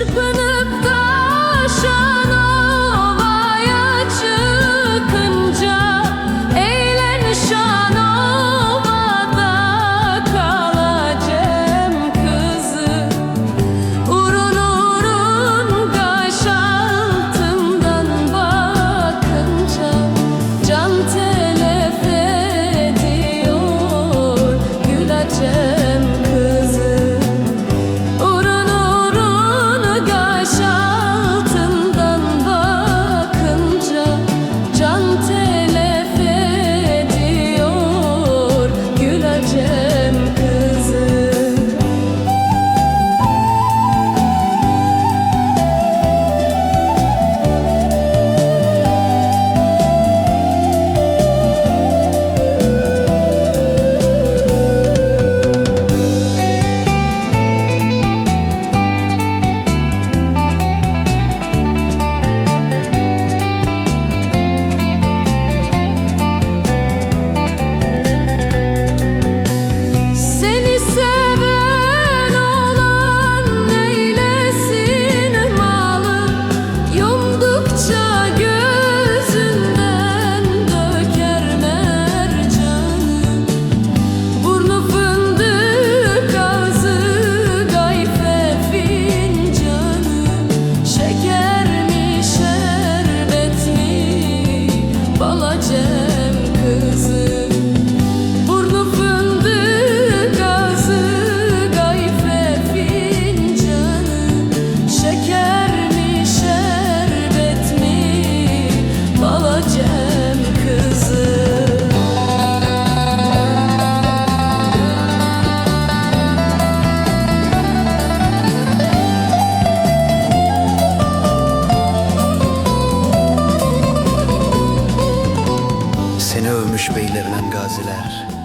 Sırpını övmüş beylerle gaziler